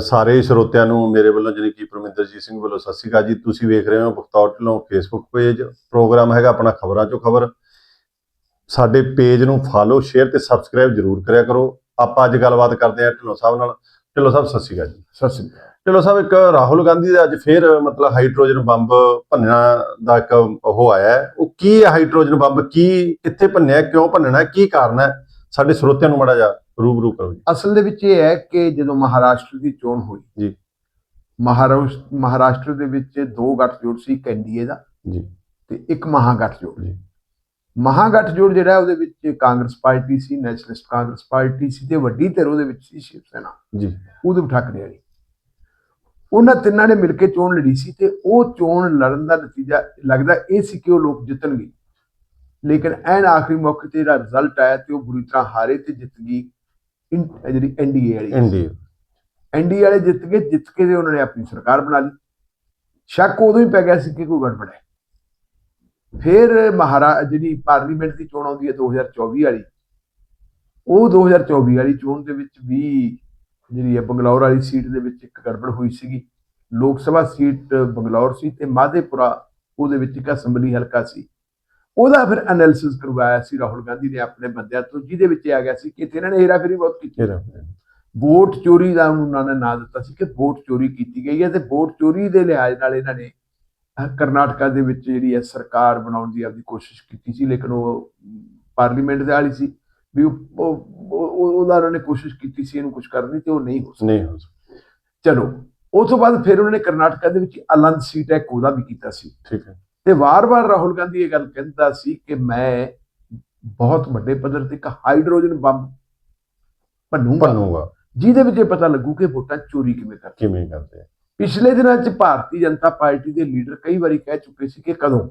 ਸਾਰੇ ਸਰੋਤਿਆਂ ਨੂੰ ਮੇਰੇ ਵੱਲੋਂ ਜਾਣੀ ਕਿ ਪਰਮਿੰਦਰਜੀਤ ਸਿੰਘ ਵੱਲੋਂ ਸਤਿ ਸ਼੍ਰੀ ਅਕਾਲ ਜੀ। ਤੁਸੀਂ ਵੇਖ ਰਹੇ ਹੋ Bakhtaur Dhillon Facebook page program ਹੈਗਾ ਆਪਣਾ ਖਬਰਾਂ ਚੋਂ ਖਬਰ। ਸਾਡੇ ਪੇਜ ਨੂੰ ਫਾਲੋ ਸ਼ੇਅਰ ਤੇ ਸਬਸਕ੍ਰਾਈਬ ਜਰੂਰ ਕਰਿਆ ਕਰੋ। ਆਪਾਂ ਅੱਜ ਗੱਲਬਾਤ ਕਰਦੇ ਹਾਂ ਢਿੱਲੋਂ ਸਾਹਿਬ ਨਾਲ। ਢਿੱਲੋਂ ਸਾਹਿਬ ਸਤਿ ਸ਼੍ਰੀ ਅਕਾਲ ਜੀ। ਸਤਿ ਸ੍ਰੀ ਅਕਾਲ। ਢਿੱਲੋਂ ਸਾਹਿਬ ਇੱਕ ਰਾਹੁਲ ਗਾਂਧੀ ਦਾ ਅੱਜ ਫੇਰ ਮਤਲਬ ਹਾਈਡਰੋਜਨ ਬੰਬ ਭੰਨਣਾ ਦਾ ਇੱਕ ਉਹ ਆਇਆ। ਉਹ ਕੀ ਹੈ ਹਾਈਡਰੋਜਨ ਬੰਬ? ਕੀ ਕਿੱਥੇ ਭੰਨਿਆ ਕਿਉਂ ਭੰਨਣਾ ਕੀ ਕਾਰਨ ਹੈ? ਸਾਡੇ ਸਰੋਤਿਆਂ ਨੂੰ ਮੜਾ ਜਾ ਰੂਬਰੂ ਕਰੋ ਜੀ। ਅਸਲ ਦੇ ਵਿੱਚ ਇਹ ਹੈ ਕਿ ਜਦੋਂ ਮਹਾਰਾਸ਼ਟਰ ਦੀ ਚੋਣ ਹੋਈ ਜੀ। ਮਹਾਰਾਸ਼ਟਰ ਮਹਾਰਾਸ਼ਟਰ ਦੇ ਵਿੱਚ ਦੋ ਗੱਠਜੋੜ ਸੀ ਇੱਕ ਐਨਡੀਏ ਦਾ ਜੀ। ਤੇ ਇੱਕ ਮਹਾਗਠਜੋੜ। ਜੀ। ਮਹਾਗਠਜੋੜ ਜਿਹੜਾ ਉਹਦੇ ਵਿੱਚ ਕਾਂਗਰਸ ਪਾਰਟੀ ਸੀ ਨੈਸ਼ਨਲਿਸਟ ਕਾਂਗਰਸ ਪਾਰਟੀ ਸੀ ਤੇ ਵੱਡੀ ਧਿਰ ਉਹਦੇ ਵਿੱਚ ਸੀ ਸ਼ਿਵ ਸੈਨਾ। ਜੀ। ਉਧਵ ਠਾਕਰੇ ਵਾਲੀ। ਉਹਨਾਂ ਤਿੰਨਾਂ ਨੇ ਮਿਲ ਕੇ ਚੋਣ ਲੜੀ ਸੀ ਤੇ ਉਹ ਚੋਣ ਲੜਨ ਦਾ ਨਤੀਜਾ ਲੱਗਦਾ ਇਹ ਸੀ ਕਿ ਉਹ ਲੋਕ ਜਿੱਤਣਗੇ। ਲੇਕਿਨ ਐਨ ਆਖਰੀ ਮੌਕੇ ਤੇ ਜਿਹੜਾ ਰਿਜ਼ਲਟ ਆਇਆ ਤੇ ਉਹ ਬੁਰੀ ਤਰ੍ਹਾਂ ਹਾਰੇ ਤੇ ਜਿੱਤ ਗਈ ਇਨ- ਜਿਹੜੀ ਐਨਡੀਏ ਵਾਲੀ। ਇੰਡੀਆ ਐਨਡੀਏ ਵਾਲੇ ਜਿੱਤ ਗਏ ਜਿੱਤ ਕੇ ਤੇ ਉਹਨਾਂ ਨੇ ਆਪਣੀ ਸਰਕਾਰ ਬਣਾ ਲਈ। ਸ਼ੱਕ ਉਦੋਂ ਹੀ ਪੈ ਗਿਆ ਸੀ ਕਿ ਕੋਈ ਗੜਬੜ ਹੈ। ਫਿਰ ਮਹਾਰਾ ਜਿਹੜੀ ਪਾਰਲੀਮੈਂਟ ਦੀ ਚੋਣ ਆਉਂਦੀ ਹੈ 2024 ਵਾਲੀ ਉਹ 2024 ਵਾਲੀ ਚੋਣ ਦੇ ਵਿੱਚ ਵੀ ਜਿਹੜੀ ਹੈ ਬੰਗਲੌਰ ਵਾਲੀ ਸੀਟ ਦੇ ਵਿੱਚ ਇੱਕ ਗੜਬੜ ਹੋਈ ਸੀਗੀ। ਲੋਕ ਸਭਾ ਸੀਟ ਬੰਗਲੌਰ ਸੀ ਤੇ ਮਾਧੇਪੁਰਾ ਉਹਦੇ ਵਿੱਚ ਇੱਕ ਅਸੈਂਬਲੀ ਹਲਕਾ ਸੀ। ਉਹਦਾ ਫਿਰ ਐਨਾਲਿਸਿਸ ਕਰਵਾਇਆ ਸੀ ਰਾਹੁਲ ਗਾਂਧੀ ਨੇ ਆਪਣੇ ਬੰਦਿਆਂ ਤੋਂ ਜਿਹਦੇ ਵਿੱਚ ਆ ਗਿਆ ਸੀ ਕਿ ਇਹਨਾਂ ਨੇ ਹੇਰਾਫੇਰੀ ਬਹੁਤ ਕੀਤੀ। ਇਹਦਾ ਵੋਟ ਚੋਰੀ ਦਾ ਉਹਨਾਂ ਨੇ ਨਾਂ ਦਿੱਤਾ ਸੀ ਕਿ ਵੋਟ ਚੋਰੀ ਕੀਤੀ ਗਈ ਹੈ ਤੇ ਵੋਟ ਚੋਰੀ ਦੇ ਲਿਹਾਜ਼ ਨਾਲ ਇਹਨਾਂ ਨੇ ਕਰਨਾਟਕਾ ਦੇ ਵਿੱਚ ਜਿਹੜੀ ਹੈ ਸਰਕਾਰ ਬਣਾਉਣ ਦੀ ਆਪਦੀ ਕੋਸ਼ਿਸ਼ ਕੀਤੀ ਸੀ ਲੇਕਿਨ ਉਹ ਪਾਰਲੀਮੈਂਟ ਦੇ ਵਾਲੀ ਸੀ ਵੀ ਉਹ ਉਹ- ਉਹ- ਉਹਦਾ ਉਹਨਾਂ ਨੇ ਕੋਸ਼ਿਸ਼ ਕੀਤੀ ਸੀ ਇਹਨੂੰ ਕੁਝ ਕਰਨ ਦੀ ਤੇ ਉਹ ਨਹੀਂ ਹੋ ਸਕਿਆ। ਨਹੀਂ ਹੋ ਸਕਦਾ ਚਲੋ ਉਸ ਤੋਂ ਬਾਅਦ ਫਿਰ ਉਹਨਾਂ ਨੇ ਕਰਨਾਟਕਾ ਦੇ ਵਿੱਚ ਅਲੰਦ ਸੀਟ ਹੈ ਉਹਦਾ ਵੀ ਕੀਤਾ ਸੀ। ਠੀਕ ਹੈ। ਤੇ ਵਾਰ-ਵਾਰ ਰਾਹੁਲ ਗਾਂਧੀ ਇਹ ਗੱਲ ਕਹਿੰਦਾ ਸੀ ਕਿ ਮੈਂ ਬਹੁਤ ਵੱਡੇ ਪੱਧਰ ਤੇ ਇੱਕ ਹਾਈਡਰੋਜਨ ਬੰਬ ਭੰਨੂਗਾ। ਭੰਨੂਗਾ। ਜਿਹਦੇ ਵਿੱਚ ਇਹ ਪਤਾ ਲੱਗੂ ਕਿ ਵੋਟਾਂ ਚੋਰੀ ਕਿਵੇਂ ਕਰਦੇ। ਕਿਵੇਂ ਕਰਦੇ। ਆ? ਪਿਛਲੇ ਦਿਨਾਂ 'ਚ ਭਾਰਤੀ ਜਨਤਾ ਪਾਰਟੀ ਦੇ ਲੀਡਰ ਕਈ ਵਾਰੀ ਕਹਿ ਚੁੱਕੇ ਸੀ ਕਿ ਕਦੋਂ?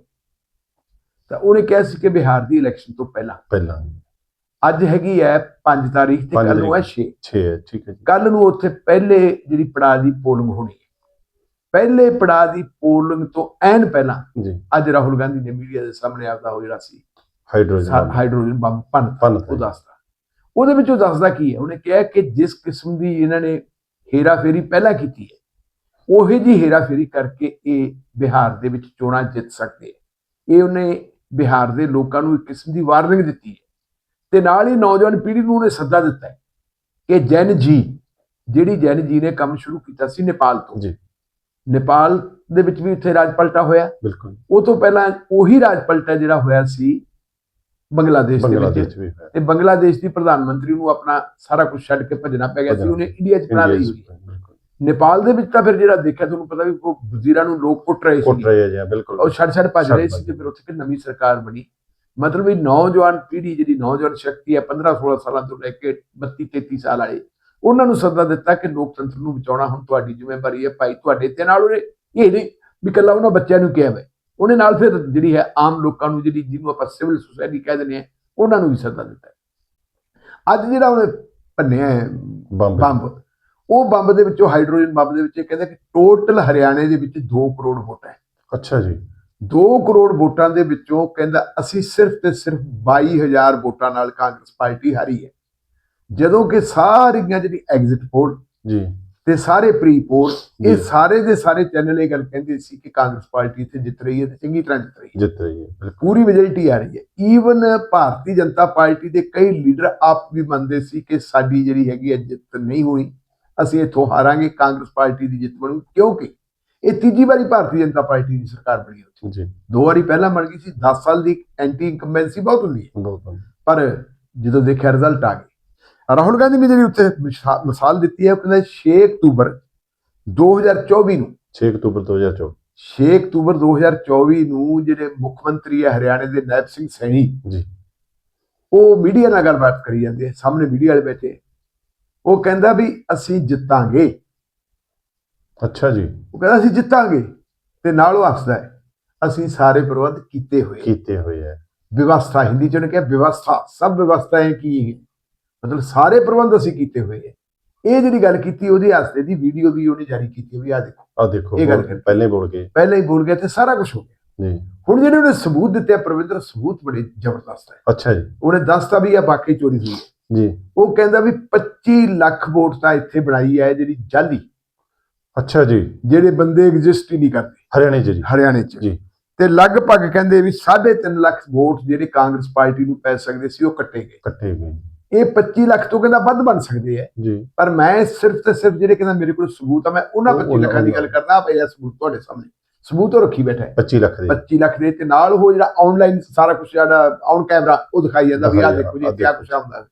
ਤਾਂ ਉਹਨੇ ਕਿਹਾ ਸੀ ਕਿ ਬਿਹਾਰ ਦੀ ਇਲੈਕਸ਼ਨ ਤੋਂ ਪਹਿਲਾਂ। ਪਹਿਲਾਂ ਅੱਜ ਹੈਗੀ ਹੈ 5 ਤਾਰੀਖ ਤੇ ਪੰਜ ਕੱਲ ਨੂੰ ਹੈ ਤਰੀਕ। 6 6 ਹੈ ਠੀਕ ਹੈ ਜੀ। ਕੱਲ ਨੂੰ ਉੱਥੇ ਪਹਿਲੇ ਜਿਹੜੀ ਪੜਾਅ ਦੀ ਪੋਲਿੰਗ ਹੋਣੀ ਹੈ। ਪਹਿਲੇ ਪੜਾਅ ਦੀ ਪੋਲਿੰਗ ਤੋਂ ਐਨ ਪਹਿਲਾਂ ਜੀ। ਅੱਜ ਰਾਹੁਲ ਗਾਂਧੀ ਨੇ ਮੀਡੀਆ ਦੇ ਸਾਹਮਣੇ ਆਪਦਾ ਉਹ ਜਿਹੜਾ ਸੀ ਹਾਈਡਰੋਜਨ ਹਾਈਡਰੋਜਨ ਬੰਬ ਭੰਨ ਉਹ ਦੱਸਦਾ। ਉਹਦੇ ਵਿੱਚ ਉਹ ਦੱਸਦਾ ਕੀ ਹੈ? ਉਹਨੇ ਕਿਹਾ ਕਿ ਜਿਸ ਕਿਸਮ ਦੀ ਇਹਨਾਂ ਨੇ ਹੇਰਾਫੇਰੀ ਪਹਿਲਾਂ ਕੀਤੀ ਹੈ ਉਹੀ ਜੀ ਹੇਰਾਫੇਰੀ ਕਰਕੇ ਇਹ ਬਿਹਾਰ ਦੇ ਵਿੱਚ ਚੋਣਾਂ ਜਿੱਤ ਸਕਦੇ ਹੈ। ਇਹ ਉਹਨੇ ਬਿਹਾਰ ਦੇ ਲੋਕਾਂ ਨੂੰ ਇੱਕ ਕਿਸਮ ਦੀ ਵਾਰਨਿੰਗ ਦਿੱਤੀ ਹੈ। ਤੇ ਨਾਲ ਹੀ ਨੌਜਵਾਨ ਪੀੜ੍ਹੀ ਨੂੰ ਉਹਨੇ ਸੱਦਾ ਦਿੱਤਾ ਹੈ ਕਿ ਜੈਨ ਜੀ ਜਿਹੜੀ ਜੈਨ ਜੀ ਨੇ ਕੰਮ ਸ਼ੁਰੂ ਕੀਤਾ ਸੀ ਨੇਪਾਲ ਤੋਂ ਜੀ। ਨੇਪਾਲ ਦੇ ਵਿੱਚ ਵੀ ਉੱਥੇ ਰਾਜ ਪਲਟਾ ਹੋਇਆ। ਬਿਲਕੁਲ। ਉਹ ਤੋਂ ਪਹਿਲਾਂ ਉਹੀ ਰਾਜ ਪਲਟਾ ਜਿਹੜਾ ਹੋਇਆ ਸੀ ਬੰਗਲਾਦੇਸ਼ ਦੇ ਵਿੱਚ। ਤੇ ਬੰਗਲਾਦੇਸ਼ ਦੀ ਪ੍ਰਧਾਨ ਮੰਤਰੀ ਨੂੰ ਆਪਣਾ ਸਾਰਾ ਕੁਝ ਛੱਡ ਕੇ ਭੱਜਣਾ ਪੈ ਗਿਆ ਸੀ। ਉਹਨੇ ਇੰਡੀਆ 'ਚ ਬਣਾ ਲਈ ਨੇਪਾਲ ਦੇ ਵਿੱਚ ਤਾਂ ਫਿਰ ਜਿਹੜਾ ਦੇਖਿਆ ਤੁਹਾਨੂੰ ਪਤਾ ਵੀ ਉਹ ਵਜ਼ੀਰਾਂ ਨੂੰ ਲੋਕ ਕੁੱਟ ਰਹੇ ਕੁੱਟ ਸੀ। ਰਹੇ ਆ ਜੀ ਬਿਲਕੁਲ। ਉਹ ਛੱਡ ਛੱਡ ਭੱਜ ਰਹੇ ਸੀ ਤੇ ਫਿਰ ਉੱਥੇ ਫਿਰ ਨਵੀਂ ਸਰਕਾਰ ਬਣੀ। ਮਤਲਬ ਵੀ ਨੌਜਵਾਨ ਪੀੜ੍ਹੀ ਜਿਹੜੀ ਨੌਜਵਾਨ ਸ਼ਕਤੀ ਹੈ 15 16 ਸਾਲਾਂ ਤੋਂ ਲੈ ਕੇ 32 33 ਸਾਲ ਵਾਲੇ ਉਹਨਾਂ ਨੂੰ ਸੱਦਾ ਦਿੱਤਾ ਕਿ ਲੋਕਤੰਤਰ ਨੂੰ ਬਚਾਉਣਾ ਹੁਣ ਤੁਹਾਡੀ ਜ਼ਿੰਮੇਵਾਰੀ ਹੈ ਭਾਈ ਤੁਹਾਡੇ ਤੇ ਨਾਲ ਉਹਨੇ ਇਹ ਨਹੀਂ ਵੀ ਇਕੱਲਾ ਉਹਨਾਂ ਬੱਚਿਆਂ ਨੂੰ ਕਿਹਾ ਵੇ। ਉਹਨੇ ਨਾਲ ਫਿਰ ਜਿਹੜੀ ਹੈ ਆਮ ਲੋਕਾਂ ਨੂੰ ਜਿਹੜੀ ਜਿਹਨੂੰ ਆਪਾਂ ਸਿਵਲ ਸੁਸਾਇਟੀ ਕਹਿ ਦਿੰਦੇ ਆ ਉਹਨਾਂ ਨੂੰ ਵੀ ਸੱਦਾ ਦਿੱਤਾ। ਅੱਜ ਜਿਹੜਾ ਉਹਨੇ ਭੰਨਿਆ ਹੈ ਬੰਬ। ਬੰਬ ਉਹ ਬੰਬ ਦੇ ਵਿੱਚੋਂ ਹਾਈਡਰੋਜਨ ਬੰਬ ਦੇ ਵਿੱਚ ਇਹ ਕਹਿੰਦਾ ਕਿ ਟੋਟਲ ਹਰਿਆਣੇ ਦੇ ਵਿੱਚ 2 ਕਰੋੜ ਵੋਟ ਹੈ। ਅੱਛਾ ਜੀ। 2 ਕਰੋੜ ਵੋਟਾਂ ਦੇ ਵਿੱਚੋਂ ਕਹਿੰਦਾ ਅਸੀਂ ਸਿਰਫ ਤੇ ਸਿਰਫ 22000 ਵੋਟਾਂ ਨਾਲ ਕਾਂਗਰਸ ਪਾਰਟੀ ਹਾਰੀ ਹੈ। ਜਦੋਂ ਕਿ ਸਾਰੀਆਂ ਜਿਹੜੀ ਐਗਜ਼ਿਟ ਪੋਲ ਜੀ। ਤੇ ਸਾਰੇ ਪ੍ਰੀ ਪੋਲ ਇਹ। ਸਾਰੇ ਦੇ ਸਾਰੇ ਚੈਨਲ ਇਹ ਗੱਲ ਕਹਿੰਦੇ ਸੀ ਕਿ ਕਾਂਗਰਸ ਪਾਰਟੀ ਇੱਥੇ ਜਿੱਤ ਰਹੀ ਹੈ ਤੇ ਚੰਗੀ ਤਰ੍ਹਾਂ ਜਿੱਤ ਰਹੀ ਹੈ। ਜਿੱਤ ਰਹੀ ਹੈ ਪੂਰੀ ਮੈਜੋਰਿਟੀ ਆ ਰਹੀ ਹੈ। ਈਵਨ ਭਾਰਤੀ ਜਨਤਾ ਪਾਰਟੀ ਦੇ ਕਈ ਲੀਡਰ ਆਪ ਵੀ ਮੰਨਦੇ ਸੀ ਕਿ ਸਾਡੀ ਜਿਹੜੀ ਹੈਗੀ ਹੈ ਜਿੱਤ ਨਹੀਂ ਹੋਣੀ ਅਸੀਂ ਇੱਥੋਂ ਹਾਰਾਂਗੇ ਕਾਂਗਰਸ ਪਾਰਟੀ ਦੀ ਜਿੱਤ ਬਣੂ ਕਿਉਂਕਿ ਇਹ ਤੀਜੀ ਵਾਰੀ ਭਾਰਤੀ ਜਨਤਾ ਪਾਰਟੀ ਦੀ ਸਰਕਾਰ ਬਣੀ ਉੱਥੇ ਜੀ। ਦੋ ਵਾਰੀ ਪਹਿਲਾਂ ਬਣ ਗਈ ਸੀ 10 ਸਾਲ ਦੀ ਐਂਟੀ ਇਨਕੰਬੈਂਸੀ ਬਹੁਤ ਹੁੰਦੀ ਹੈ। ਪਰ ਜਦੋਂ ਦੇਖਿਆ ਰਿਜ਼ਲਟ ਆ ਗਏ। ਰਾਹੁਲ ਗਾਂਧੀ ਨੇ ਜਿਹੜੀ ਮਿਸਾ- ਮਿਸਾਲ ਦਿੱਤੀ ਹੈ ਉਹ ਕਹਿੰਦਾ 6 ਅਕਤੂਬਰ 2024 ਨੂੰ। 6 ਅਕਤੂਬਰ 2024 6 ਅਕਤੂਬਰ 2024 ਨੂੰ ਜਿਹੜੇ ਮੁੱਖ ਮੰਤਰੀ ਹੈ ਹਰਿਆਣੇ ਦੇ ਨੈਬ ਸਿੰਘ ਸੈਣੀ ਜੀ। ਉਹ ਮੀਡੀਆ ਨਾਲ ਗੱਲਬਾਤ ਕਰੀ ਜਾਂਦੇ ਆ, ਸਾਹਮਣੇ ਮੀਡੀਆ ਵਾਲੇ ਬੈਠੇ। ਉਹ ਕਹਿੰਦਾ ਵੀ ਅਸੀਂ ਜਿੱਤਾਂਗੇ। ਅੱਛਾ ਜੀ। ਉਹ ਕਹਿੰਦਾ ਅਸੀਂ ਜਿੱਤਾਂਗੇ ਤੇ ਨਾਲ ਉਹ ਹੱਸਦਾ ਹੈ ਅਸੀਂ ਸਾਰੇ ਪ੍ਰਬੰਧ ਕੀਤੇ ਹੋਏ। ਕੀਤੇ ਹੋਏ ਹੈ। ਵਿਵਸਥਾ ਹਿੰਦੀ ਚ ਉਹਨੇ ਕਿਹਾ ਵਿਵਸਥਾ ਸਭ ਵਿਵਸਥਾएं ਕੀ ਹੈ ਮਤਲਬ ਸਾਰੇ ਪ੍ਰਬੰਧ ਅਸੀਂ ਕੀਤੇ ਹੋਏ ਹੈ ਇਹ ਜਿਹੜੀ ਗੱਲ ਕੀਤੀ ਉਹਦੇ ਹੱਸਦੇ ਦੀ ਵੀਡੀਓ ਵੀ ਉਹਨੇ ਜਾਰੀ ਕੀਤੀ ਵੀ ਆ ਦੇਖੋ। ਆ ਦੇਖੋ ਇਹ ਗੱਲ ਪਹਿਲੇ ਹੀ ਬੋਲ ਗਏ ਪਹਿਲਾਂ ਹੀ ਬੋਲ ਗਿਆ ਤੇ ਸਾਰਾ ਕੁਝ ਹੋ ਗਿਆ। ਜੀ। ਹੁਣ ਜਿਹੜੇ ਉਹਨੇ ਸਬੂਤ ਦਿੱਤੇ ਆ ਪ੍ਰਵਿੰਦਰ ਸਬੂਤ ਬੜੇ ਜ਼ਬਰਦਸਤ ਹੈ ਅੱਛਾ ਜੀ। ਉਹਨੇ ਦੱਸਤਾ ਵੀ ਇਹ ਵਾਕਈ ਚੋਰੀ ਹੋਈ ਹੈ ਜੀ। ਉਹ ਕਹਿੰਦਾ ਵੀ 25 ਲੱਖ ਵੋਟ ਤਾਂ ਇੱਥੇ ਬਣਾਈ ਹੈ ਜਿਹੜੀ ਜਾਲੀ। ਅੱਛਾ ਜੀ। ਜਿਹੜੇ ਬੰਦੇ ਐਗਜ਼ਿਸਟ ਹੀ ਨਹੀਂ ਕਰਦੇ। ਹਰਿਆਣੇ 'ਚ ਜੀ। ਹਰਿਆਣੇ 'ਚ। ਜੀ। ਤੇ ਲਗਭਗ ਕਹਿੰਦੇ ਵੀ 3.5 ਲੱਖ ਵੋਟ ਜਿਹੜੇ ਕਾਂਗਰਸ ਪਾਰਟੀ ਨੂੰ ਪੈ ਸਕਦੇ ਸੀ ਉਹ ਕੱਟੇ ਗਏ। ਕੱਟੇ ਗਏ। ਇਹ 25 ਲੱਖ ਤੋਂ ਕਹਿੰਦਾ ਵੱਧ ਬਣ ਸਕਦੇ ਆ। ਜੀ। ਪਰ ਮੈਂ ਸਿਰਫ ਤੇ ਸਿਰਫ ਜਿਹੜੇ ਕਹਿੰਦਾ ਮੇਰੇ ਕੋਲ ਸਬੂਤ ਆ ਮੈਂ ਉਹਨਾਂ ਉਹ- 25 ਲੱਖਾਂ ਦੀ ਗੱਲ ਕਰਦਾ ਪਿਆ ਸਬੂਤ ਤੁਹਾਡੇ ਸਾਹਮਣੇ। ਸਬੂਤ ਉਹ ਰੱਖੀ ਬੈਠਾ ਹੈ। 25 ਲੱਖ ਦੇ। 25 ਲੱਖ ਦੇ ਤੇ ਨਾਲ ਉਹ ਜਿਹੜਾ ਆਨਲਾਈਨ ਸਾਰਾ ਕੁਝ ਜਿਹੜਾ ਔਨ ਕੈਮਰਾ ਉਹ ਦਿਖਾਈ ਜਾਂਦਾ ਵੀ ਦਿਖਾਈ ਦੇਖੋ ਜੀ ਕਿਆ ਕੁਝ ਆਉਂਦਾ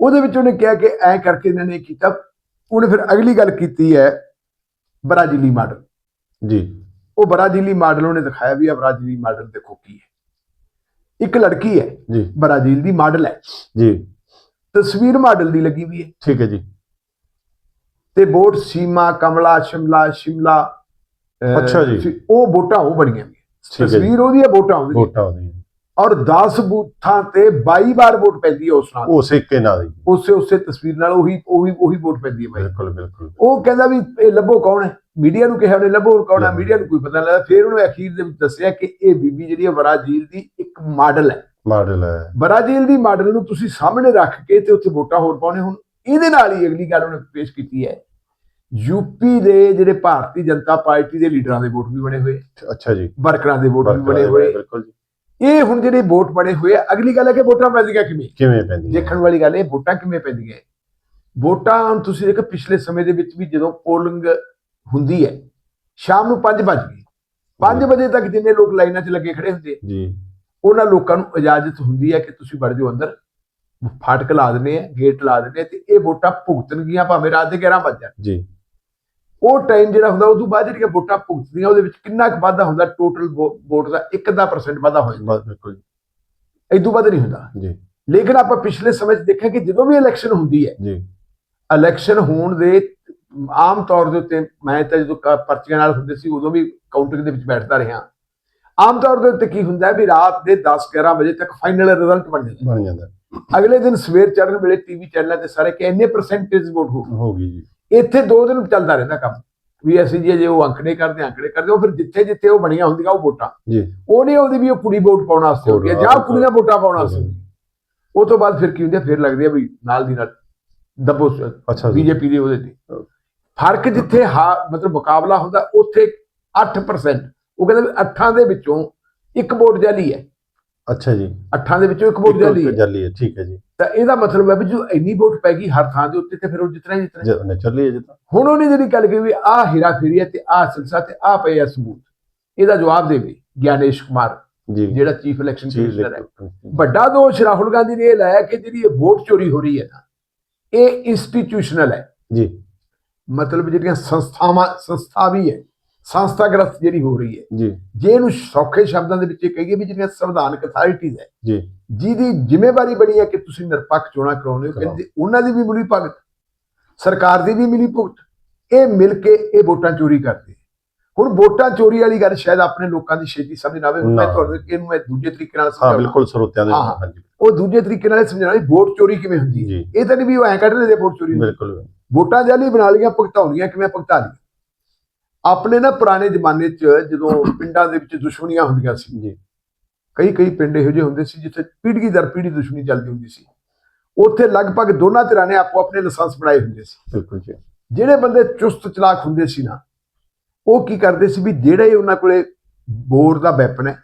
ਉਹਦੇ ਵਿੱਚ ਉਹਨੇ ਕਿਹਾ ਕਿ ਐ ਕਰਕੇ ਇਹਨਾਂ ਨੇ ਕੀਤਾ ਉਹਨੇ ਫਿਰ ਅਗਲੀ ਗੱਲ ਕੀਤੀ ਹੈ ਬਰਾਜ਼ੀਲੀ ਮਾਡਲ। ਜੀ। ਉਹ ਬਰਾਜ਼ੀਲੀ ਮਾਡਲ ਉਹਨੇ ਦਿਖਾਇਆ ਵੀ ਆ ਬਰਾਜ਼ੀਲੀ ਮਾਡਲ ਦੇਖੋ ਕੀ ਹੈ। ਇੱਕ ਲੜਕੀ ਹੈ ਜੀ। ਬਰਾਜ਼ੀਲ ਦੀ ਮਾਡਲ ਹੈ। ਜੀ। ਤਸਵੀਰ ਮਾਡਲ ਦੀ ਲੱਗੀ ਵੀ ਹੈ। ਠੀਕ ਹੈ ਜੀ। ਤੇ ਵੋਟ ਸੀਮਾ ਕਮਲਾ ਸ਼ਿਮਲਾ ਸ਼ਿਮਲਾ ਅੱਛਾ ਜੀ। ਉਹ ਵੋਟਾਂ ਉਹ ਬਣੀਆਂ ਤਸਵੀਰ ਉਹਦੀ ਹੈ ਵੋਟਾਂ ਉਹਦੀ ਵੋਟਾਂ ਉਹਦੀਆਂ। ਔਰ 10 ਬੂਥਾਂ ਤੇ 22 ਵਾਰ ਵੋਟ ਪੈਂਦੀ ਹੈ ਉਸ ਨਾਲ। ਉਸ ਇੱਕੇ ਨਾਲ ਹੀ। ਉਸੇ ਉਸੇ ਤਸਵੀਰ ਨਾਲ ਉਹੀ ਉਹੀ ਉਹੀ ਵੋਟ ਪੈਂਦੀ ਹੈ ਬਾਈ। ਬਿਲਕੁਲ ਬਿਲਕੁਲ। ਉਹ ਕਹਿੰਦਾ ਵੀ ਇਹ ਲੱਭੋ ਕੌਣ ਹੈ? ਮੀਡੀਆ ਨੂੰ ਕਿਹਾ ਉਹਨੇ ਲੱਭੋ ਕੌਣ ਹੈ। ਮੀਡੀਆ ਨੂੰ ਕੋਈ ਪਤਾ ਨਹੀਂ ਲੱਗਦਾ। ਫਿਰ ਉਹਨੇ ਅਖੀਰ ਦੇ ਵਿੱਚ ਦੱਸਿਆ ਕਿ ਇਹ ਬੀਬੀ ਜਿਹੜੀ ਹੈ ਬਰਾਜ਼ੀਲ ਦੀ ਇੱਕ ਮਾਡਲ ਹੈ। ਮਾਡਲ ਹੈ। ਬਰਾਜ਼ੀਲ ਦੀ ਮਾਡਲ ਨੂੰ ਤੁਸੀਂ ਸਾਹਮਣੇ ਰੱਖ ਕੇ ਤੇ ਉੱਥੇ ਵੋਟਾਂ ਹੋਰ ਪਾਉਣੇ ਹੁਣ। ਇਹਦੇ ਨਾਲ ਹੀ ਅਗਲੀ ਗੱਲ ਉਹਨੇ ਪੇਸ਼ ਕੀਤੀ ਹੈ। ਯੂਪੀ ਦੇ ਜਿਹੜੇ ਭਾਰਤੀ ਜਨਤਾ ਪਾਰਟੀ ਦੇ ਲੀਡਰਾਂ ਦੇ ਵੋਟ ਵੀ ਬਣੇ ਹੋਏ। ਅੱਛਾ ਜੀ। ਵਰਕਰਾਂ ਦੇ ਵੋਟ ਵੀ ਬਣੇ ਹੋਏ। ਬਿਲਕੁਲ ਜੀ। ਇਹ ਹੁਣ ਜਿਹੜੇ ਵੋਟ ਬਣੇ ਹੋਏ ਆ ਅਗਲੀ ਗੱਲ ਹੈ ਕਿ ਵੋਟਾਂ ਪੈਂਦੀਆਂ ਕਿਵੇਂ? ਕਿਵੇਂ ਪੈਂਦੀ ਹੈ ਦੇਖਣ ਵਾਲੀ ਗੱਲ ਇਹ ਵੋਟਾਂ ਕਿਵੇਂ ਪੈਂਦੀਆਂ। ਵੋਟਾਂ ਤੁਸੀਂ ਦੇਖੋ ਪਿਛਲੇ ਸਮੇਂ ਦੇ ਵਿੱਚ ਵੀ ਜਦੋਂ ਪੋਲਿੰਗ ਹੁੰਦੀ ਹੈ ਸ਼ਾਮ ਨੂੰ 5 ਵਜ ਗਏ। 5 ਵਜੇ ਤੱਕ ਜਿੰਨੇ ਲੋਕ ਲਾਈਨਾਂ 'ਚ ਲੱਗੇ ਖੜੇ ਹੁੰਦੇ ਜੀ। ਉਹਨਾਂ ਲੋਕਾਂ ਨੂੰ ਇਜਾਜ਼ਤ ਹੁੰਦੀ ਹੈ ਕਿ ਤੁਸੀਂ ਵੜ ਜਾਓ ਅੰਦਰ। ਫਾਟਕ ਲਾ ਦਿੰਦੇ ਆ ਗੇਟ ਲਾ ਦਿੰਦੇ ਆ ਤੇ ਇਹ ਵੋਟਾਂ ਭੁਗਤਣਗੀਆਂ ਭਾਵੇਂ ਰਾਤ ਦੇ 11 ਵਜ ਜੀ। ਉਹ ਟਾਈਮ ਜਿਹੜਾ ਹੁੰਦਾ ਉਦੋਂ ਬਾਅਦ ਜਿਹੜੀਆਂ ਵੋਟਾਂ ਭੁਗਤਦੀਆਂ ਉਹਦੇ ਵਿੱਚ ਕਿੰਨਾ ਕੁ ਵਾਧਾ ਹੁੰਦਾ ਟੋਟਲ ਵੋਟ ਦਾ 1% ਵਾਧਾ ਹੋ ਜਾਂਦਾ। ਬਿਲਕੁਲ। ਇਦੋਂ ਵੱਧ ਨਹੀਂ ਹੁੰਦਾ। ਜੀ। ਲੇਕਿਨ ਆਪਾਂ ਪਿਛਲੇ ਸਮੇਂ 'ਚ ਦੇਖਿਆ ਕਿ ਜਦੋਂ ਵੀ ਇਲੈਕਸ਼ਨ ਹੁੰਦੀ ਹੈ ਜੀ। ਇਲੈਕਸ਼ਨ ਹੋਣ ਦੇ ਆਮ ਤੌਰ ਦੇ ਉੱਤੇ ਮੈਂ ਤਾਂ ਜਦੋਂ ਪਰਚੀਆਂ ਨਾਲ ਹੁੰਦੇ ਸੀ ਉਦੋਂ ਵੀ ਕਾਊਂਟਿੰਗ ਦੇ ਵਿੱਚ ਬੈਠਦਾ ਰਿਹਾ। ਆਮ ਤੌਰ ਦੇ ਉੱਤੇ ਕੀ ਹੁੰਦਾ ਵੀ ਰਾਤ ਦੇ 10 11 ਵਜੇ ਤੱਕ ਫਾਈਨਲ ਰਿਜ਼ਲਟ ਬਣ ਜਾਂਦਾ ਬਣ ਜਾਂਦਾ। ਅਗਲੇ ਦਿਨ ਸਵੇਰ ਚੜ੍ਹਨ ਵੇਲੇ ਟੀਵੀ ਚੈਨਲਾਂ ਤੇ ਸਾਰੇ ਕਿ ਇੰਨੇ ਪਰਸੈਂਟੇਜ ਵੋਟ ਹੋ ਹੋ ਗਈ ਜੀ। ਇੱਥੇ ਦੋ ਦਿਨ ਚੱਲਦਾ ਰਹਿੰਦਾ ਕੰਮ। ਵੀ ਅਸੀਂ ਜੀ ਉਹ ਅੰਕੜੇ ਕਰਦੇ ਅੰਕੜੇ ਕਰਦੇ ਉਹ ਫਿਰ ਜਿੱਥੇ ਜਿੱਥੇ ਉਹ ਬਣੀਆਂ ਹੁੰਦੀਆਂ ਉਹ ਵੋਟਾਂ। ਜੀ। ਉਹ ਨਹੀਂ ਆਉਂਦੀ ਵੀ ਉਹ ਕੁੜੀ ਵੋਟ ਪਾਉਣ ਵਾਸਤੇ ਹੁੰਦੀ ਹੈ ਜਾਂ ਕੁੜੀਆਂ ਵੋਟਾਂ ਪਾਉਣ ਵਾਸਤੇ। ਉਹ ਤੋਂ ਬਾਅਦ ਫਿਰ ਕੀ ਹੁੰਦਾ ਫਿਰ ਲੱਗਦੀ ਹੈ ਵੀ ਨਾਲ ਦੀ ਨਾਲ ਦੱਬੋ ਅੱਛਾ ਜੀ। ਬੀਜੇਪੀ ਦੇ ਉਹਦੇ ਤੇ। ਫ਼ਰਕ ਜਿੱਥੇ ਹਾ ਮਤਲਬ ਮੁਕਾਬਲਾ ਹੁੰਦਾ ਉੱਥੇ 8% ਉਹ ਕਹਿੰਦਾ ਵੀ 8 ਦੇ ਵਿੱਚੋਂ ਇੱਕ ਵੋਟ ਜਾਲੀ ਹੈ। ਅੱਛਾ ਜੀ। 8 ਦੇ ਵਿੱਚੋਂ ਇੱਕ ਵੋਟ ਜਾਲੀ ਹੈ। ਜਾਲੀ ਹੈ ਠੀਕ ਹੈ ਜੀ। ਤਾਂ ਇਹਦਾ ਮਤਲਬ ਹੈ ਵੀ ਜੋ ਇੰਨੀ ਵੋਟ ਪੈ ਗਈ ਹਰ ਥਾਂ ਦੇ ਉੱਤੇ ਤੇ ਫਿਰ ਉਹ ਜਿੱਤਣਾ ਹੀ ਜਿੱਤਣਾ ਜੇ ਚੱਲੀ ਹੈ ਜੀ ਤਾਂ ਹੁਣ ਉਹਨੇ ਜਿਹੜੀ ਗੱਲ ਕਹੀ ਵੀ ਆਹ ਹੀਰਾ ਫੇਰੀ ਹੈ ਤੇ ਆਹ ਸਿਲਸਾ ਤੇ ਆਹ ਪਏ ਆ ਸਬੂਤ। ਇਹਦਾ ਜਵਾਬ ਦੇਵੇ ਗਿਆਨੇਸ਼ ਕੁਮਾਰ ਜੀ। ਜਿਹੜਾ ਚੀਫ ਇਲੈਕਸ਼ਨ ਕਮਿਸ਼ਨਰ ਹੈ। ਵੱਡਾ ਦੋਸ਼ ਰਾਹੁਲ ਗਾਂਧੀ ਨੇ ਇਹ ਲਾਇਆ ਕਿ ਜਿਹੜੀ ਇਹ ਵੋਟ ਚੋਰੀ ਹੋ ਰਹੀ ਹੈ ਨਾ ਇਹ ਇੰਸਟੀਟਿਊਸ਼ਨਲ ਹੈ। ਜੀ। ਮਤਲਬ ਜਿਹੜੀਆਂ ਸੰਸਥਾਵਾਂ ਸੰਸਥਾ ਵੀ ਹੈ। ਸੰਸਥਾਗ੍ਰਸਤ ਜਿਹੜੀ ਹੋ ਰਹੀ ਹੈ ਜੀ। ਜੇ ਇਹਨੂੰ ਸੌਖੇ ਸ਼ਬਦਾਂ ਦੇ ਵਿੱਚ ਕਹੀਏ ਵੀ ਜਿਹੜੀਆਂ ਸੰਵਿਧਾਨਕ ਅਥਾਰਟੀਜ਼ ਹੈ ਜੀ। ਜਿਹਦੀ ਜ਼ਿੰਮੇਵਾਰੀ ਬਣੀ ਹੈ ਕਿ ਤੁਸੀਂ ਨਿਰਪੱਖ ਚੋਣਾਂ ਕਰਾਉਣੇ ਹੋ। ਕਹਿੰਦੇ ਉਹਨਾਂ ਦੀ ਵੀ ਮਿਲੀ ਭਗਤ ਸਰਕਾਰ ਦੀ ਵੀ ਮਿਲੀ ਭੁਗਤ ਇਹ ਮਿਲ ਕੇ ਇਹ ਵੋਟਾਂ ਚੋਰੀ ਕਰਦੇ। ਹੁਣ ਵੋਟਾਂ ਚੋਰੀ ਵਾਲੀ ਗੱਲ ਸ਼ਾਇਦ ਆਪਣੇ ਲੋਕਾਂ ਦੀ ਛੇਤੀ ਸਮਝ ਨਾ ਆਵੇ ਮੈਂ। ਤੁਹਾਨੂੰ ਇਹਨੂੰ ਮੈਂ ਦੂਜੇ ਤਰੀਕੇ ਨਾਲ ਹਾਂ ਸਮਝਾਉਣਾ ਬਿਲਕੁਲ ਸਰੋਤਿਆਂ ਦੇ ਹਾਂ, ਹਾਂ। ਹਾਂਜੀ। ਉਹ ਦੂਜੇ ਤਰੀਕੇ ਨਾਲ ਸਮਝਾਉਣਾ ਵੀ ਵੋਟ ਚੋਰੀ ਕਿਵੇਂ ਹੁੰਦੀ ਹੈ। ਇਹ ਤਾਂ ਨਹੀਂ ਵੀ ਉਹ ਐਂ ਕੱਢ ਲੈਂਦੇ ਵੋਟ ਚੋਰੀ। ਬਿਲਕੁਲ। ਵੋਟਾਂ ਜਾਲੀ ਬਣਾ ਲਈਆਂ ਭੁਗਤਾਉਣੀਆਂ ਕਿਵੇਂ ਭੁਗਤਾ ਲਈਆਂ? ਆਪਣੇ ਨਾ ਪੁਰਾਣੇ ਜ਼ਮਾਨੇ 'ਚ ਜਦੋਂ ਪਿੰਡਾਂ ਦੇ ਵਿੱਚ ਦੁਸ਼ਮਣੀਆਂ ਹੁੰਦੀਆਂ ਸੀ ਜੀ। ਕਈ ਕਈ ਪਿੰਡ ਇਹੋ ਜਿਹੇ ਹੁੰਦੇ ਸੀ ਜਿੱਥੇ ਪੀੜ੍ਹੀ ਦਰ ਪੀੜ੍ਹੀ ਦੁਸ਼ਮਣੀ ਚੱਲਦੀ ਹੁੰਦੀ ਸੀ। ਉੱਥੇ ਲਗਭਗ ਦੋਨਾਂ ਧਿਰਾਂ ਨੇ ਆਪੋ ਆਪਣੇ ਲਾਇਸੈਂਸ ਬਣਾਏ ਹੁੰਦੇ ਸੀ। ਬਿਲਕੁਲ ਜੀ। ਜਿਹੜੇ ਬੰਦੇ ਚੁਸਤ ਚਲਾਕ ਹੁੰਦੇ ਸੀ ਨਾ ਉਹ ਕੀ ਕਰਦੇ ਸੀ ਵੀ ਜਿਹੜਾ ਹੀ ਉਹਨਾਂ ਕੋਲੇ ਬੋਰ ਦਾ ਵੈਪਨ ਹੈ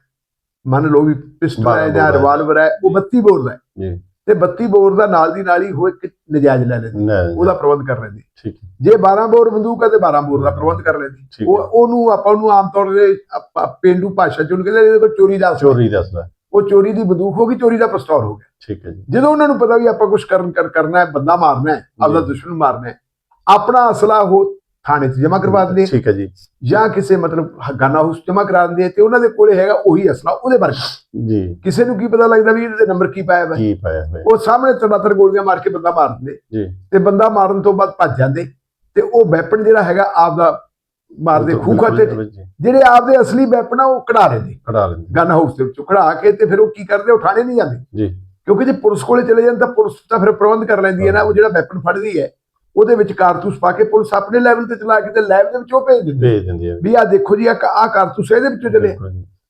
ਮੰਨ ਲਓ ਵੀ ਪਿਸਟਲ ਹੈ ਜਾਂ। ਰਿਵਾਲਵਰ ਹੈ। ਉਹ 32 ਬੋਰ ਦਾ ਹੈ। ਜੀ। ਤੇ 32 ਬੋਰ ਦਾ ਨਾਲ ਦੀ ਨਾਲ ਹੀ ਉਹ ਇੱਕ ਨਜਾਇਜ਼ ਲੈ ਲੈਂਦੇ। ਉਹਦਾ ਪ੍ਰਬੰਧ ਕਰ ਲੈਂਦੇ। ਠੀਕ ਹੈ। ਜੇ 12 ਬੋਰ ਬੰਦੂਕ ਹੈ ਤੇ 12 ਬੋਰ ਦਾ ਪ੍ਰਬੰਧ ਕਰ ਲੈਂਦੀ। ਉਹ ਹੈ। ਉਹਨੂੰ ਆਪਾਂ ਉਹਨੂੰ ਆਮ ਤੌਰ ਤੇ ਪੇਂਡੂ ਭਾਸ਼ਾ ਚ ਉਹਨੂੰ ਕਹਿੰਦੇ ਇਹਦੇ ਕੋਲ ਚੋਰੀ ਦਾ। ਚੋਰੀ ਦੱਸਦਾ ਉਹ ਚੋਰੀ ਦੀ ਬੰਦੂਕ ਹੋ ਗਈ ਚੋਰੀ ਦਾ ਪਿਸਤੌਲ ਹੋ ਗਿਆ। ਠੀਕ ਹੈ ਜੀ। ਜਦੋਂ ਉਹਨਾਂ ਨੂੰ ਪਤਾ ਵੀ ਆਪਾਂ ਕੁਝ ਕਰਨ ਕਰ ਕਰਨਾ ਹੈ ਬੰਦਾ ਮਾਰਨਾ ਹੈ ਆਪਦਾ ਜੀ। ਦੁਸ਼ਮਣ ਮਾਰਨਾ ਹੈ ਆਪਣਾ ਅਸਲਾ ਉਹ ਥਾਣੇ 'ਚ ਜਮ੍ਹਾਂ ਕਰਵਾ ਦਿੰਦੇ ਠੀਕ ਹੈ ਜੀ। ਜਾਂ ਕਿਸੇ ਮਤਲਬ ਗਾਨਾ ਹਾਊਸ ਜਮ੍ਹਾਂ ਕਰਾ ਦਿੰਦੇ ਤੇ ਉਹਨਾਂ ਦੇ ਕੋਲੇ ਹੈਗਾ ਉਹੀ ਅਸਲਾ ਉਹਦੇ ਵਰਗਾ। ਜੀ। ਕਿਸੇ ਨੂੰ ਕੀ ਪਤਾ ਲੱਗਦਾ ਵੀ ਇਹਦੇ ਨੰਬਰ ਕੀ ਪਾਇਆ ਹੋਇਆ। ਕੀ ਪਾਇਆ ਹੋਇਆ। ਉਹ ਸਾਹਮਣੇ ਤਨਾਤਰ ਗੋਲੀਆਂ ਮਾਰ ਕੇ ਬੰਦਾ ਮਾਰ ਦਿੰਦੇ। ਜੀ। ਤੇ ਬੰਦਾ ਮਾਰਨ ਤੋਂ ਬਾਅਦ ਭੱਜ ਜਾਂਦੇ। ਤੇ ਉਹ ਵੈਪਨ ਜਿਹੜਾ ਹੈਗਾ ਆਪਦਾ ਮਾਰਦੇ ਖੂਹ ਬਿਲਕੁਲ ਖਾਤੇ ਜੀ, ਜਿਹੜੇ ਆਪਦੇ ਅਸਲੀ ਵੈਪਨ ਆ ਉਹ ਕਢਾ ਲੈਂਦੇ ਕਢਾ ਲੈਂਦੇ ਗਨ ਹਾਊਸ ਦੇ ਵਿੱਚੋਂ ਕਢਾ ਕੇ ਤੇ ਫਿਰ ਉਹ ਕੀ ਕਰਦੇ ਉਹ ਥਾਣੇ ਨਹੀਂ ਜਾਂਦੇ। ਜੀ। ਕਿਉਂਕਿ ਜੇ ਪੁਲਿਸ ਕੋਲੇ ਚਲੇ ਜਾਣ ਤਾਂ ਪੁਲਿਸ ਤਾਂ ਫਿਰ ਪ੍ਰਬੰਧ ਕਰ ਲੈਂਦੀ ਹੈ ਨਾ ਉਹ ਜਿਹੜਾ ਵੈਪਨ ਫੜਦੀ ਹੈ। ਉਹਦੇ ਵਿੱਚ ਕਾਰਤੂਸ ਪਾ ਕੇ ਪੁਲਿਸ ਆਪਣੇ ਲੈਵਲ ਤੇ ਚਲਾ ਕੇ ਤੇ ਲੈਬ ਦੇ ਵਿੱਚ ਉਹ ਭੇਜ ਦਿੰਦੀ ਭੇਜ ਦਿੰਦੀ ਹੈ। ਵੀ ਆ ਦੇਖੋ ਜੀ ਆ ਆ ਕਾਰਤੂਸ ਇਹਦੇ ਵਿੱਚੋਂ ਚਲੇ।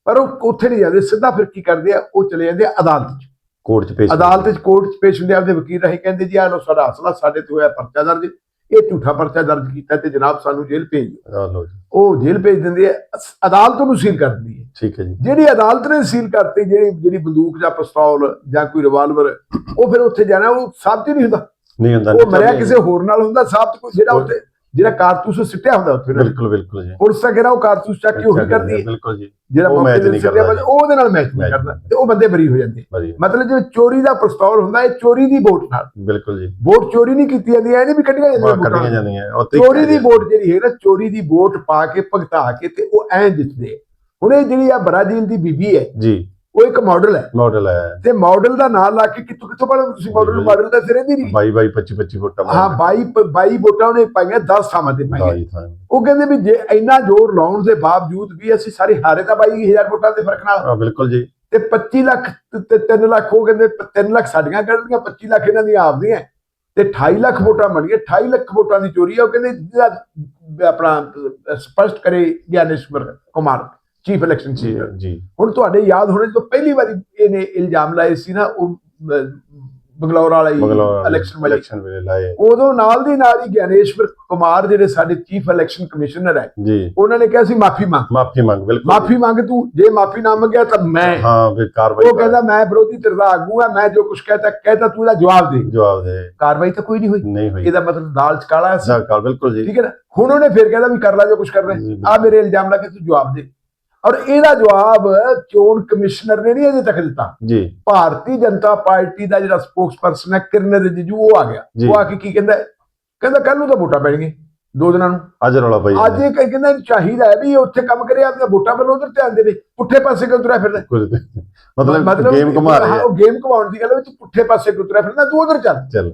ਪਰ ਉਹ ਉੱਥੇ ਨਹੀਂ ਜਾਂਦੇ ਸਿੱਧਾ ਫਿਰ ਕੀ ਕਰਦੇ ਆ ਉਹ ਚਲੇ ਜਾਂਦੇ ਆ ਅਦਾਲਤ 'ਚ। ਕੋਰਟ 'ਚ ਪੇਸ਼ ਅਦਾਲਤ 'ਚ ਕੋਰਟ 'ਚ ਪੇਸ਼ ਹੁੰਦੇ ਆਪਦੇ ਵਕੀਲ ਰਹੀ ਕਹਿੰਦੇ ਜੀ ਆ ਲੋ ਸਾਡਾ ਅਸਲਾ ਸਾਡੇ ਤੇ ਹੋਇਆ ਪਰਚਾ ਦਰਜ। ਇਹ ਝੂਠਾ ਪਰਚਾ ਦਰਜ ਕੀਤਾ ਤੇ ਜਨਾਬ ਸਾਨੂੰ ਜੇਲ੍ਹ ਭੇਜ ਦਿਓ। ਆ ਉਹ ਜੇਲ੍ਹ ਭੇਜ ਦਿੰਦੀ ਅਸ- ਅਦਾਲਤ ਉਹਨੂੰ ਸੀਲ ਕਰ ਦਿੰਦੀ ਹੈ। ਠੀਕ ਹੈ ਜੀ। ਜਿਹੜੀ ਅਦਾਲਤ ਨੇ ਸੀਲ ਕਰਤੀ ਜਿਹੜੀ ਜਿਹੜੀ ਬੰਦੂਕ ਜਾਂ ਪਿਸਤੌਲ ਜਾਂ ਕੋਈ ਰਿਵਾਲਵਰ ਉਹ ਫਿਰ ਉੱਥੇ ਜਾਣਾ ਉਹ ਸਾਬਤ ਹੀ ਨਹੀਂ ਹੁੰਦਾ। ਨਹੀਂ ਹੁੰਦਾ ਉਹ ਮਰਿਆ। ਕਿਸੇ ਹੋਰ ਨਾਲ ਹੁੰਦਾ ਸਾਬਤ ਕੋਈ ਜਿਹੜਾ ਉੱਥੇ ਜਿਹੜਾ ਕਾਰਤੂਸ ਸਿੱਟਿਆ ਹੁੰਦਾ ਉੱਥੇ। ਬਿਲਕੁਲ ਬਿਲਕੁਲ ਜੀ। ਪੁਲਿਸ ਕਹਿੰਦਾ ਉਹ ਕਾਰਤੂਸ ਚੱਕ ਕੇ ਉਹੀ ਕਰਦੀ ਹੈ। ਬਿਲਕੁਲ ਜੀ। ਜਿਹੜਾ ਉਹ ਤੇ ਨਹੀਂ ਕਰਦਾ। ਉਹਦੇ ਨਾਲ ਮੈਚ ਨਹੀਂ ਕਰਦਾ। ਤੇ ਉਹ ਬੰਦੇ ਬਰੀ ਹੋ ਜਾਂਦੇ। ਮਤਲਬ ਜਿਵੇਂ ਚੋਰੀ ਦਾ ਪਿਸਤੌਲ ਹੁੰਦਾ ਇਹ ਚੋਰੀ ਦੀ ਵੋਟ ਨਾਲ। ਬਿਲਕੁਲ ਜੀ। ਵੋਟ ਚੋਰੀ ਨਹੀਂ ਕੀਤੀ ਜਾਂਦੀ ਐ ਨਹੀਂ ਵੀ ਕੱਢੀਆਂ ਜਾਂਦੀਆਂ। ਕੱਢੀਆਂ ਜਾਂਦੀਆਂ ਚੋਰੀ ਦੀ ਵੋਟ ਜਿਹੜੀ ਹੈ ਨਾ ਚੋਰੀ ਦੀ ਵੋਟ ਪਾ ਕੇ ਭਗਤਾ ਕੇ ਤੇ ਉਹ ਐਂ ਜਿੱਤਦੇ। ਹੁਣ ਇਹ ਜਿਹੜੀ ਆ ਬ੍ਰਾਜ਼ੀਲ ਦੀ ਬੀਬੀ ਹੈ ਜੀ। ਉਹ ਇੱਕ ਮਾਡਲ ਹੈ। ਮਾਡਲ ਹੈ। ਤੇ ਮਾਡਲ ਦਾ ਨਾਮ ਲਾ ਕੇ ਕਿੱਥੋਂ ਕਿੱਥੋਂ ਪੜ੍ਹੋ ਤੁਸੀਂ? ਮਾਡਲ ਮਾਡਲ ਤਾਂ ਸਿਰੇ ਦੀ ਨਹੀਂ। 22 22 25 25 ਫੁੱਟ ਹਾਂ 22 22 ਵੋਟਾਂ ਉਹਨੇ ਪਾਈਆਂ 10 ਥਾਵਾਂ ਤੇ ਪਾਈਆਂ। ਉਹ ਕਹਿੰਦੇ ਵੀ ਜੇ ਇੰਨਾ ਜ਼ੋਰ ਲਾਉਣ ਦੇ ਬਾਵਜੂਦ ਵੀ ਅਸੀਂ ਸਾਰੇ ਹਾਰੇ ਤਾਂ 22000 ਵੋਟਾਂ ਦੇ ਫ਼ਰਕ ਨਾਲ। ਆ ਬਿਲਕੁਲ ਜੀ। ਤੇ 25 ਲੱਖ ਤੇ 3 ਲੱਖ ਉਹ ਕਹਿੰਦੇ 3 ਲੱਖ ਸਾਡੀਆਂ ਕੱਢਣੀਆਂ 25 ਲੱਖ ਇਹਨਾਂ ਦੀਆਂ ਆਪਦੀਆਂ। ਤੇ 28 ਲੱਖ ਵੋਟਾਂ ਬਣੀਆਂ 28 ਲੱਖ ਵੋਟਾਂ ਦੀ ਚੋਰੀ ਆ ਉਹ ਕਹਿੰਦੇ ਜਿਹਦਾ ਆਪਣਾ ਸਪਸ਼ਟ ਕਰੇ Gyaneshwar Kumar. Chief election chief ji. ਹੁਣ ਤੁਹਾਡੇ ਯਾਦ ਹੋਣੇ ਜਦੋਂ ਪਹਿਲੀ ਵਾਰੀ ਇਹਨੇ ਇਲਜ਼ਾਮ ਲਾਏ ਸੀ ਨਾ ਉਹ ਬੰਗਲੌਰ ਵਾਲਾ ਹੀ ਇਲੈਕਸ਼ਨ ਵਾਲੀ। ਇਲੈਕਸ਼ਨ ਵੇਲੇ ਲਾਏ। ਉਦੋਂ ਨਾਲ ਦੀ ਨਾਲ ਹੀ ਗਿਆਨੇਸ਼ਵਰ ਕੁਮਾਰ ਜਿਹੜੇ ਸਾਡੇ ਚੀਫ ਇਲੈਕਸ਼ਨ ਕਮਿਸ਼ਨਰ ਹੈ ਜੀ। ਉਹਨਾਂ ਨੇ ਕਿਹਾ ਸੀ ਮਾਫੀ ਮੰਗ। ਮਾਫੀ ਮੰਗ ਬਿਲਕੁਲ। ਮਾਫੀ ਮੰਗ ਤੂੰ ਜੇ ਮਾਫੀ ਨਾ ਮੰਗਿਆ ਤਾਂ ਮੈਂ ਹਾਂ ਵੀ ਕਾਰਵਾਈ ਉਹ ਕਹਿੰਦਾ ਮੈਂ ਵਿਰੋਧੀ ਧਿਰ ਦਾ ਆਗੂ ਆ ਮੈਂ ਜੋ ਕੁਝ ਕਹਤਾ ਕਹਿਤਾ ਤੂੰ ਇਹਦਾ ਜਵਾਬ ਦੇ। ਜਵਾਬ ਦੇ। ਕਾਰਵਾਈ ਤਾਂ ਕੋਈ ਨਹੀਂ ਹੋਈ। ਨਹੀਂ ਹੋਈ। ਇਹਦਾ ਮਤਲਬ ਦਾਲ ਚ ਕਾਲਾ ਸੀ। ਬਿਲਕੁਲ ਜੀ। ਠੀਕ ਹੈ ਨਾ? ਹੁਣ ਉਹਨੇ ਫਿਰ ਕਹਿੰਦਾ ਵੀ ਕਰ ਲੈ ਜੋ ਕੁਝ ਕਰਨਾ ਜੀ, ਆ ਮੇਰੇ ਇਲਜ਼ਾਮ ਲਾ ਕੇ ਤੂੰ ਜਵਾਬ ਦੇ। ਔਰ ਇਹਦਾ ਜਵਾਬ ਚੋਣ ਕਮਿਸ਼ਨਰ ਨੇ ਨਹੀਂ ਅਜੇ ਤੱਕ ਦਿੱਤਾ। ਜੀ। ਭਾਰਤੀ ਜਨਤਾ ਪਾਰਟੀ ਦਾ ਜਿਹੜਾ ਸਪੋਕਸਪਰਸਨ ਹੈ ਕਿਰਨ ਰਿਜਿਜੂ ਉਹ ਆ ਗਿਆ। ਉਹ ਆ ਕੇ ਕੀ ਕਹਿੰਦਾ? ਕਹਿੰਦਾ ਕੱਲ ਨੂੰ ਤਾਂ ਵੋਟਾਂ ਪੈਣਗੀਆਂ ਦੋ ਦਿਨਾਂ ਨੂੰ। ਅੱਜ ਰੌਲਾ ਪਈ ਅੱਜ ਇਹ ਕਹਿ- ਕਹਿੰਦਾ ਚਾਹੀਦਾ ਹੈ ਵੀ ਉੱਥੇ ਕੰਮ ਕਰੇ ਆਪਣੀਆਂ ਵੋਟਾਂ ਵੱਲ ਉਧਰ ਧਿਆਨ ਦੇਵੇ। ਪੁੱਠੇ ਪਾਸੇ ਕਿਉਂ ਤੁਰਿਆ ਫਿਰਦਾ ਮਤਲਬ ਗੇਮ ਘੁਮਾ ਰਹੇ ਉਹ ਗੇਮ ਘੁਮਾਉਣ ਦੀ ਗੱਲ ਵਿੱਚ ਪੁੱਠੇ ਪਾਸੇ ਕਿਉਂ ਤੁਰਿਆ ਫਿਰਦਾ ਤੂੰ ਉਧਰ ਚੱਲ। ਚੱਲ।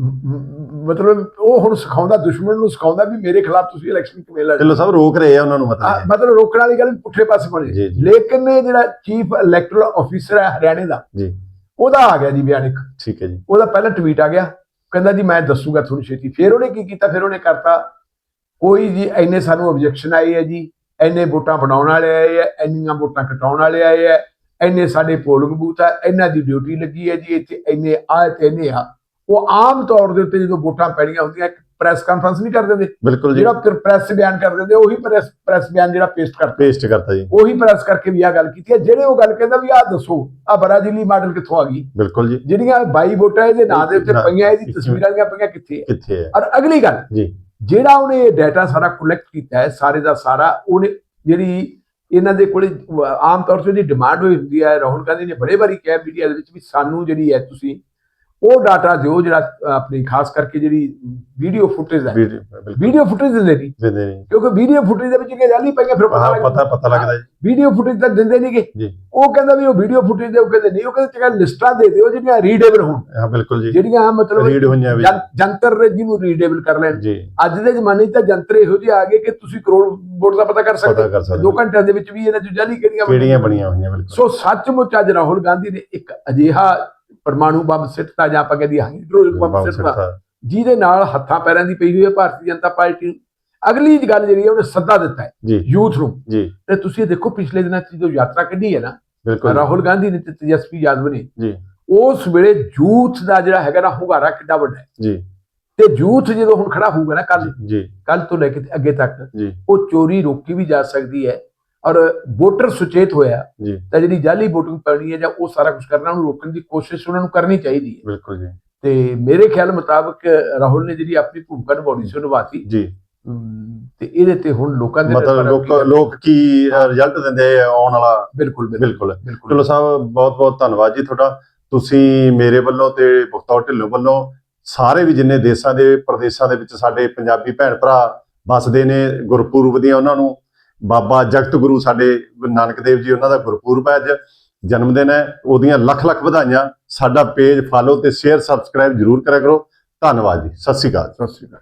ਮਤਲਬ ਉਹ ਹੁਣ ਸਿਖਾਉਂਦਾ ਦੁਸ਼ਮਣ ਨੂੰ ਸਿਖਾਉਂਦਾ ਵੀ ਮੇਰੇ ਖਿਲਾਫ ਤੁਸੀਂ ਇਲੈਕਸ਼ਨ ਕਿਵੇਂ ਲੜਦੇ ਚਲੋ ਸਭ ਰੋਕ ਰਹੇ ਆ ਉਹਨਾਂ ਨੂੰ ਮਤਲਬ ਮਤਲਬ ਰੋਕਣ ਵਾਲੀ ਗੱਲ ਪੁੱਠੇ ਪਾਸੇ ਬਣ। ਲੇਕਿਨ ਜਿਹੜਾ ਚੀਫ ਇਲੈਕਟਰਲ ਆਫੀਸਰ ਹੈ ਹਰਿਆਣੇ ਦਾ ਜੀ। ਉਹਦਾ ਆ ਗਿਆ ਜੀ ਬਿਆਨ ਇੱਕ। ਠੀਕ ਹੈ ਜੀ। ਉਹਦਾ ਪਹਿਲਾ ਟਵੀਟ ਆ ਗਿਆ। ਕਹਿੰਦਾ ਜੀ ਮੈਂ ਦੱਸੂਗਾ ਤੁਹਾਨੂੰ ਛੇਤੀ। ਫਿਰ ਉਹਨੇ ਕੀ ਕੀਤਾ? ਫਿਰ ਉਹਨੇ ਕਰਤਾ ਕੋਈ ਜੀ ਐਨੇ ਸਾਨੂੰ ਆਬਜੈਕਸ਼ਨ ਆਈ ਹੈ ਜੀ। ਐਨੇ ਵੋਟਾਂ ਬਣਾਉਣ ਵਾਲੇ ਆਏ ਹੈ ਐਨੀਆਂ ਵੋਟਾਂ ਕਟਾਉਣ ਵਾਲੇ ਆਏ ਹੈ ਐਨੇ ਸਾਡੇ ਪੋਲਿੰਗ ਬੂਥ ਆ ਇਹਨਾਂ ਦੀ ਡਿਊਟੀ ਲੱਗੀ ਹੈ ਜੀ। ਇੱਥੇ ਐਨੇ ਆ ਤੇ ਐਨੇ ਆ। ਉਹ ਆਮ ਤੌਰ ਦੇ ਉੱਤੇ ਜਦੋਂ ਵੋਟਾਂ ਪੈਣੀਆਂ ਹੁੰਦੀਆਂ ਇੱਕ ਪ੍ਰੈਸ ਕਾਨਫਰੰਸ ਨਹੀਂ ਕਰ ਦਿੰਦੇ ਬਿਲਕੁਲ ਜੀ। ਜਿਹੜਾ ਪ੍ਰੈਸ ਬਿਆਨ ਕਰ ਦਿੰਦੇ ਉਹੀ ਪ੍ਰੈਸ ਪ੍ਰੈਸ ਬਿਆਨ ਜਿਹੜਾ ਪੇਸਟ ਕਰਦੇ। ਪੇਸਟ ਕਰਤਾ ਜੀ। ਉਹੀ ਪ੍ਰੈਸ ਕਰਕੇ ਵੀ ਆ ਗੱਲ ਕੀਤੀ ਹੈ। ਜਿਹੜੇ ਉਹ ਗੱਲ ਕਹਿੰਦਾ ਵੀ ਆਹ ਦੱਸੋ ਆ ਬਰਾਜ਼ੀਲੀ ਮਾਡਲ ਕਿੱਥੋਂ ਆ ਗਈ? ਬਿਲਕੁਲ ਜੀ। ਜਿਹੜੀਆਂ 22 ਵੋਟਾਂ ਇਹਦੇ ਨਾਂ ਦੇ ਉੱਤੇ ਪਈਆਂ ਇਹਦੀ? ਤਸਵੀਰਾਂ ਦੀਆਂ ਪਈਆਂ ਕਿੱਥੇ ਹੈ? ਕਿੱਥੇ ਹੈ? ਔਰ ਅਗਲੀ ਗੱਲ ਜੀ। ਜਿਹੜਾ ਉਹਨੇ ਇਹ ਡਾਟਾ ਸਾਰਾ ਕਲੈਕਟ ਕੀਤਾ ਹੈ ਸਾਰੇ ਦਾ ਸਾਰਾ ਉਹਨੇ ਜਿਹੜੀ ਇਹਨਾਂ ਦੇ ਕੋਲੇ ਆਮ ਤੌਰ ਤੇ ਉਹਦੀ ਡਿਮਾਂਡ ਹੋਈ ਹੁੰਦੀ ਹੈ। ਰਾਹੁਲ ਗਾਂਧੀ ਨੇ ਬੜੇ ਵਾਰੀ ਕਿਹਾ ਮੀਡੀਆ ਦੇ ਵਿੱਚ ਵੀ ਸਾਨੂੰ ਜਿਹੜੀ ਹੈ ਤੁਸੀਂ ਉਹ ਡਾਟਾ ਦਿਓ ਜਿਹੜਾ ਆਪਣੀ ਖਾਸ ਕਰਕੇ ਜਿਹੜੀ ਵੀਡੀਓ ਫੁਟੇਜ ਹੈ। ਵੀਡੀਓ ਫੁਟੇਜ ਦਿੰਦੇ ਨਹੀਂ। ਕਿਉਂਕਿ ਵੀਡੀਓ ਫੁਟੇਜ ਦੇ ਵਿੱਚ ਕਿ ਜਾਲੀ ਪਈਆਂ ਫਿਰ ਪਤਾ ਲੱਗਦਾ। ਪਤਾ ਪਤਾ ਲੱਗਦਾ ਜੀ। ਵੀਡੀਓ ਫੁਟੇਜ ਤਾਂ ਦਿੰਦੇ ਨਹੀਂਗੇ। ਉਹ ਕਹਿੰਦਾ ਵੀ ਉਹ ਵੀਡੀਓ ਫੁਟੇਜ ਦੇ ਉਹ ਕਹਿੰਦੇ ਨਹੀਂ ਉਹ ਕਹਿੰਦੇ ਚੰਗਾ ਲਿਸਟਾਂ ਦੇ ਦਿਓ ਜਿਹੜੀਆਂ ਰੀਡੇਬਲ ਹੋਣ। ਹਾਂ ਬਿਲਕੁਲ ਜੀ। ਜਿਹੜੀਆਂ ਮਤਲਬ ਰੀਡ ਹੋਈਆਂ ਵੀ। ਜੰਤਰ ਜਿਹਨੂੰ ਰੀਡੇਬਲ ਕਰ ਲੈਣ। ਅੱਜ ਦੇ ਜ਼ਮਾਨੇ 'ਚ ਤਾਂ ਜੰਤਰ ਇਹੋ ਜਿਹੇ ਆ ਗਏ ਕਿ ਤੁਸੀਂ ਕਰੋੜ ਵੋਟ ਦਾ ਪਤਾ ਕਰ ਸਕਦੇ ਹੋ। ਸਕਦੇ ਦੋ ਘੰਟਿਆਂ ਦੇ ਵਿੱਚ ਵੀ ਇਹਨਾਂ 'ਚ ਜਾਲੀ ਕਿਹੜੀਆਂ ਕਿਹੜੀਆਂ ਬਣੀਆਂ ਹੋਈਆਂ ਬਿਲਕੁਲ। ਸੋ ਸੱਚਮੁੱਚ ਅੱਜ ਰਾਹੁਲ ਗਾਂਧੀ ਨੇ ਇੱਕ ਅਜਿਹਾ ਪਰਮਾਣੂ ਬੰਬ ਸਿੱਟਤਾ ਜਾਂ ਆਪਾਂ ਕਹਿੰਦੇ ਹਾਈਡਰੋਜਨ ਬੰਬ ਸਿੱਟਤਾ ਸਿੱਟਾ ਜਿਹਦੇ ਨਾਲ ਹੱਥਾਂ ਪੈਰਾਂ ਦੀ ਪਈ ਹੋਈ ਹੈ ਭਾਰਤੀ ਜਨਤਾ ਪਾਰਟੀ ਨੂੰ। ਅਗਲੀ ਗੱਲ ਜਿਹੜੀ ਹੈ ਉਹਨੇ ਸੱਦਾ ਦਿੱਤਾ ਹੈ ਯੂਥ ਨੂੰ। ਜੀ। ਤੇ ਤੁਸੀਂ ਇਹ ਦੇਖੋ ਪਿਛਲੇ ਦਿਨਾਂ 'ਚ ਜੋ ਯਾਤਰਾ ਕੱਢੀ ਹੈ ਨਾ ਰਾਹੁਲ ਗਾਂਧੀ ਨੇ ਤੇ ਤੇਜਸਵੀ ਯਾਦਵ ਨੇ ਜੀ। ਉਸ ਵੇਲੇ ਯੂਥ ਦਾ ਜਿਹੜਾ ਹੈਗਾ ਨਾ ਹੁੰਗਾਰਾ ਕਿੱਡਾ ਵੱਡਾ ਹੈ। ਜੀ। ਤੇ ਯੂਥ ਜਦੋਂ ਹੁਣ ਖੜਾ ਹੋਊਗਾ ਨਾ ਕੱਲ ਜੀ। ਕੱਲ ਤੋਂ ਲੈ ਕੇ ਅੱਗੇ ਤੱਕ ਉਹ ਚੋਰੀ ਰੋਕੀ ਵੀ ਜਾ ਸਕਦੀ ਹੈ। ਔਰ ਵੋਟਰ ਸੁਚੇਤ ਹੋਇਆ ਜੀ। ਤਾਂ ਜਿਹੜੀ ਜਾਲੀ VOTING ਪੈਣੀ ਹੈ ਜਾਂ ਉਹ ਸਾਰਾ ਕੁਝ ਕਰਨਾ ਉਹਨੂੰ ਰੋਕਣ ਦੀ ਕੋਸ਼ਿਸ਼ ਉਹਨਾਂ ਨੂੰ ਕਰਨੀ ਚਾਹੀਦੀ ਹੈ। ਬਿਲਕੁਲ ਜੀ। ਤੇ ਮੇਰੇ ਖਿਆਲ ਮੁਤਾਬਕ ਰਾਹੁਲ ਨੇ ਜਿਹੜੀ ਆਪਣੀ ਭੂਮਿਕਾ ਨਿਭਾਉਣੀ ਸੀ ਨਿਭਾਤੀ। ਜੀ। ਤੇ ਇਹਦੇ ਤੇ ਹੁਣ ਲੋਕਾਂ ਦੇ ਮਤਲਬ ਲੋਕ ਲੋਕ ਕੀ ਰਿਜ਼ਲਟ ਦਿੰਦੇ ਆ ਆਉਣ ਵਾਲਾ? ਬਿਲਕੁਲ ਬਿਲਕੁਲ। ਬਿਲਕੁਲ। ਬਿਲਕੁਲ। ਢਿੱਲੋਂ ਸਾਹਿਬ ਬਹੁਤ ਬਹੁਤ ਧੰਨਵਾਦ ਜੀ ਤੁਹਾਡਾ। ਤੁਸੀਂ ਮੇਰੇ ਵੱਲੋਂ ਤੇ ਬਖਤੌਰ ਢਿੱਲੋਂ ਵੱਲੋਂ ਸਾਰੇ ਵੀ ਜਿੰਨੇ ਦੇਸ਼ਾਂ ਦੇ ਪ੍ਰਦੇਸ਼ਾਂ ਦੇ ਵਿੱਚ ਸਾਡੇ ਪੰਜਾਬੀ ਭੈਣ ਭਰਾ ਵੱਸਦੇ ਨੇ ਗੁਰਪੁਰਬ ਦੀਆਂ ਉਹਨਾਂ ਨੂੰ ਬਾਬਾ ਜਗਤ ਗੁਰੂ ਸਾਡੇ ਗੁਰੂ ਨਾਨਕ ਦੇਵ ਜੀ, ਉਹਨਾਂ ਦਾ ਗੁਰਪੁਰਬ ਹੈ। ਅੱਜ ਜਨਮ ਦਿਨ ਹੈ, ਉਹਦੀਆਂ ਲੱਖ ਲੱਖ ਵਧਾਈਆਂ। ਸਾਡਾ ਪੇਜ ਫਾਲੋ ਤੇ ਸ਼ੇਅਰ ਸਬਸਕ੍ਰਾਈਬ ਜਰੂਰ ਕਰਿਆ ਕਰੋ। ਧੰਨਵਾਦ ਜੀ। ਸਤਿ ਸ਼੍ਰੀ ਅਕਾਲ। ਸਤਿ ਸ਼੍ਰੀ ਅਕਾਲ।